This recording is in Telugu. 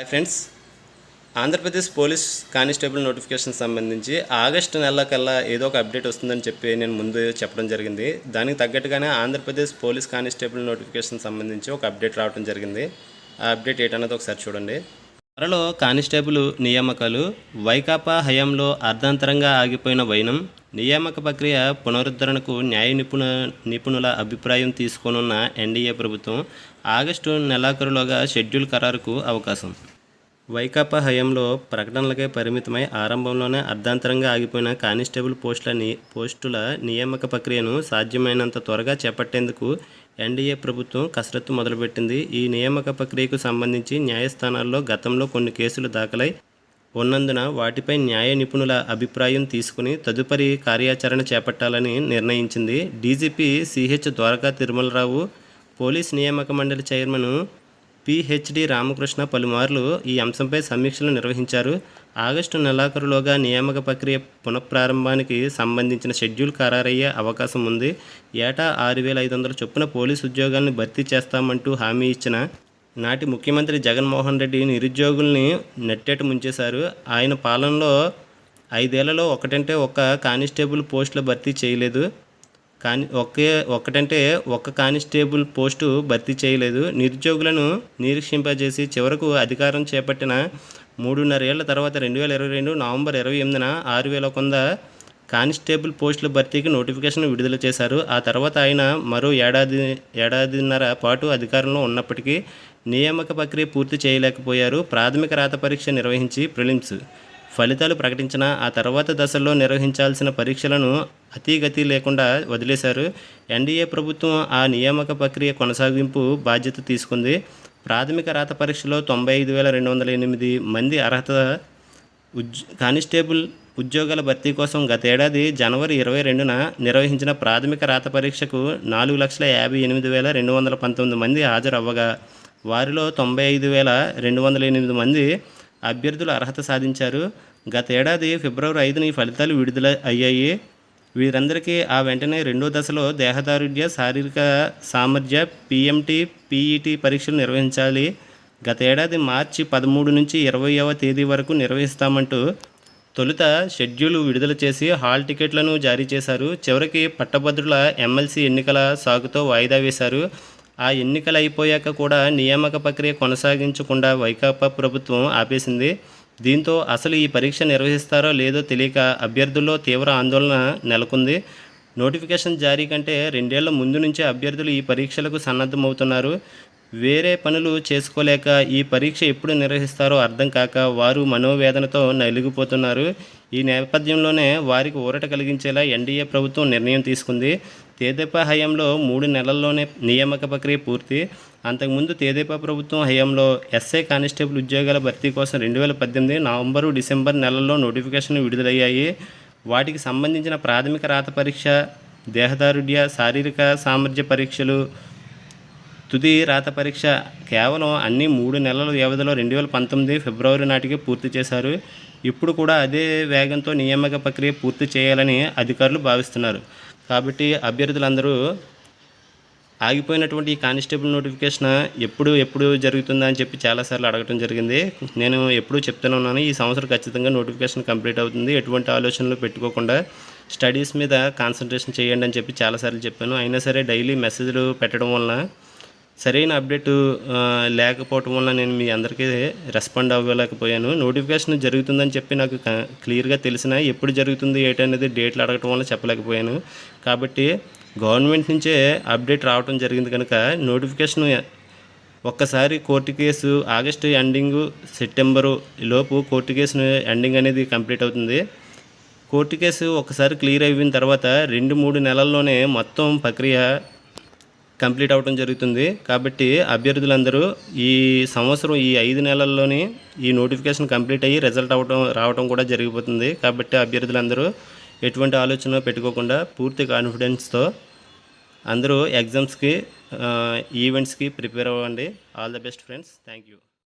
Hi friends Andhra Pradesh police constable notification సంబంధించి ఆగస్టు నెల కల్లా ఏదో ఒక అప్డేట్ వస్తుందని చెప్పి నేను ముందు చెప్పడం జరిగింది. దానికి తగ్గట్టుగానే ఆంధ్రప్రదేశ్ పోలీస్ కానిస్టేబుల్ నోటిఫికేషన్ సంబంధించి ఒక అప్డేట్ రావడం జరిగింది. ఆ అప్డేట్ ఏంటన్నది ఒకసారి చూడండి. త్వరలో కానిస్టేబుల్ నియామకాలు వైకాపా హయాంలో అర్ధాంతరంగా ఆగిపోయిన వైనం నియామక ప్రక్రియ పునరుద్ధరణకు న్యాయ నిపుణ నిపుణుల అభిప్రాయం తీసుకోనున్న ఎన్డీఏ ప్రభుత్వం ఆగస్టు నెలాఖరులోగా షెడ్యూల్ ఖరారుకు అవకాశం. వైకాపా హయాంలో ప్రకటనలకే పరిమితమై ఆరంభంలోనే అర్ధాంతరంగా ఆగిపోయిన కానిస్టేబుల్ పోస్టుల ని పోస్టుల నియామక ప్రక్రియను సాధ్యమైనంత త్వరగా చేపట్టేందుకు ఎన్డీఏ ప్రభుత్వం కసరత్తు మొదలుపెట్టింది. ఈ నియామక ప్రక్రియకు సంబంధించి న్యాయస్థానాల్లో గతంలో కొన్ని కేసులు దాఖలై ఉన్నందున వాటిపై న్యాయ నిపుణుల అభిప్రాయం తీసుకుని తదుపరి కార్యాచరణ చేపట్టాలని నిర్ణయించింది. DGP CH Dwaraka Tirumala Rao police నియామక మండలి చైర్మన్ పిహెచ్డి రామకృష్ణ పలుమార్లు ఈ అంశంపై సమీక్షలు నిర్వహించారు. ఆగస్టు నెలాఖరులోగా నియామక ప్రక్రియ పునఃప్రారంభానికి సంబంధించిన షెడ్యూల్ ఖరారయ్యే అవకాశం ఉంది. ఏటా ఆరు వేల ఐదు వందల చొప్పున పోలీసు ఉద్యోగాలను భర్తీ చేస్తామంటూ హామీ ఇచ్చిన నాటి ముఖ్యమంత్రి జగన్మోహన్ రెడ్డి నిరుద్యోగుల్ని నెట్టేట ముంచేశారు. ఆయన పాలనలో ఐదేళ్ళలో ఒకటంటే ఒక్క కానిస్టేబుల్ పోస్టుల భర్తీ చేయలేదు. కాని ఒకే ఒక్కటంటే ఒక్క కానిస్టేబుల్ పోస్టు భర్తీ చేయలేదు. నిరుద్యోగులను నిరీక్షింపజేసి చివరకు అధికారం చేపట్టిన మూడున్నరేళ్ళ తర్వాత రెండు వేల ఇరవై రెండు నవంబర్ ఇరవై ఎనిమిదిన ఆరు వేల కొంద కానిస్టేబుల్ పోస్టుల భర్తీకి నోటిఫికేషన్ విడుదల చేశారు. ఆ తర్వాత ఆయన మరో ఏడాది ఏడాదిన్నర పాటు అధికారంలో ఉన్నప్పటికీ నియామక ప్రక్రియ పూర్తి చేయలేకపోయారు. ప్రాథమిక రాత పరీక్ష నిర్వహించి ప్రిలిమ్స్ ఫలితాలు ప్రకటించిన ఆ తర్వాత దశల్లో నిర్వహించాల్సిన పరీక్షలను అతీగతి లేకుండా వదిలేశారు. ఎన్డీఏ ప్రభుత్వం ఆ నియామక ప్రక్రియ కొనసాగింపు బాధ్యత తీసుకుంది. ప్రాథమిక రాత పరీక్షలో తొంభై ఐదు వేల రెండు వందల ఎనిమిది మంది అర్హత ఉజ్ కానిస్టేబుల్ ఉద్యోగాల భర్తీ కోసం గతేడాది జనవరి ఇరవై రెండున నిర్వహించిన ప్రాథమిక రాత పరీక్షకు నాలుగు లక్షల యాభై ఎనిమిది వేల రెండు వందల పంతొమ్మిది మంది హాజరవ్వగా వారిలో తొంభై ఐదు వేల రెండు వందల ఎనిమిది మంది అభ్యర్థులు అర్హత సాధించారు. గతేడాది ఫిబ్రవరి ఐదున ఈ ఫలితాలు విడుదల అయ్యాయి. వీరందరికీ ఆ వెంటనే రెండో దశలో దేహదారుఢ్య శారీరక సామర్థ్య పిఎంటి పీఈటీ పరీక్షలు నిర్వహించాలి. గతేడాది మార్చి పదమూడు నుంచి ఇరవైవ తేదీ వరకు నిర్వహిస్తామంటూ తొలుత షెడ్యూల్ విడుదల చేసి హాల్ టికెట్లను జారీ చేశారు. చివరికి పట్టభద్రుల ఎమ్మెల్సీ ఎన్నికల సాగుతో వాయిదా వేశారు. ఆ ఎన్నికలు అయిపోయాక కూడా నియామక ప్రక్రియ కొనసాగించకుండా వైకాపా ప్రభుత్వం ఆపేసింది. దీంతో అసలు ఈ పరీక్ష నిర్వహిస్తారో లేదో తెలియక అభ్యర్థుల్లో తీవ్ర ఆందోళన నెలకొంది. నోటిఫికేషన్ జారీ కంటే రెండేళ్ళ ముందు నుంచే అభ్యర్థులు ఈ పరీక్షలకు సన్నద్ధమవుతున్నారు. వేరే పనులు చేసుకోలేక ఈ పరీక్ష ఎప్పుడు నిర్వహిస్తారో అర్థం కాక వారు మనోవేదనతో నలిగిపోతున్నారు. ఈ నేపథ్యంలోనే వారికి ఊరట కలిగించేలా ఎన్డీఏ ప్రభుత్వం నిర్ణయం తీసుకుంది. తేదేపా హయాంలో మూడు నెలల్లోనే నియామక ప్రక్రియ పూర్తి. అంతకుముందు తేదేపా ప్రభుత్వం హయాంలో ఎస్ఐ కానిస్టేబుల్ ఉద్యోగాల భర్తీ కోసం రెండు వేల పద్దెనిమిది నవంబరు డిసెంబర్ నెలల్లో నోటిఫికేషన్ విడుదలయ్యాయి. వాటికి సంబంధించిన ప్రాథమిక రాత పరీక్ష దేహదారుఢ్య శారీరక సామర్థ్య పరీక్షలు తుది రాత పరీక్ష కేవలం అన్ని మూడు నెలల వ్యవధిలో రెండు వేల పంతొమ్మిది ఫిబ్రవరి నాటికి పూర్తి చేశారు. ఇప్పుడు కూడా అదే వేగంతో నియామక ప్రక్రియ పూర్తి చేయాలని అధికారులు భావిస్తున్నారు. కాబట్టి అభ్యర్థులందరూ ఆగిపోయినటువంటి ఈ కానిస్టేబుల్ నోటిఫికేషన్ ఎప్పుడు ఎప్పుడు జరుగుతుందా అని చెప్పి చాలాసార్లు అడగటం జరిగింది. నేను ఎప్పుడూ చెప్తూనే ఉన్నాను ఈ సంవత్సరం ఖచ్చితంగా నోటిఫికేషన్ కంప్లీట్ అవుతుంది. ఎటువంటి ఆలోచనలు పెట్టుకోకుండా స్టడీస్ మీద కాన్సన్ట్రేషన్ చేయండి అని చెప్పి చాలాసార్లు చెప్పాను. అయినా సరే డైలీ మెసేజ్లు పెట్టడం వలన సరైన అప్డేట్ లేకపోవటం వల్ల నేను మీ అందరికీ రెస్పాండ్ అవ్వలేకపోయాను. నోటిఫికేషన్ జరుగుతుందని చెప్పి నాకు క్లియర్గా తెలిసిన ఎప్పుడు జరుగుతుంది ఏంటనేది డేట్లు అడగటం వల్ల చెప్పలేకపోయాను. కాబట్టి గవర్నమెంట్ నుంచే అప్డేట్ రావటం జరిగింది కనుక నోటిఫికేషన్ ఒక్కసారి court case August ending September లోపు కోర్టు కేసు ఎండింగ్ అనేది కంప్లీట్ అవుతుంది. కోర్టు కేసు ఒకసారి క్లియర్ అయిన తర్వాత రెండు మూడు నెలల్లోనే మొత్తం ప్రక్రియ కంప్లీట్ అవడం జరుగుతుంది. కాబట్టి అభ్యర్థులందరూ ఈ సంవత్సరం ఈ ఐదు నెలల్లోనే ఈ నోటిఫికేషన్ కంప్లీట్ అయ్యి రిజల్ట్ అవడం రావడం కూడా జరిగిపోతుంది. కాబట్టి అభ్యర్థులందరూ ఎటువంటి ఆలోచన పెట్టుకోకుండా పూర్తి కాన్ఫిడెన్స్తో అందరూ ఎగ్జామ్స్కి ఈవెంట్స్కి ప్రిపేర్ అవ్వండి. All the best friends thank you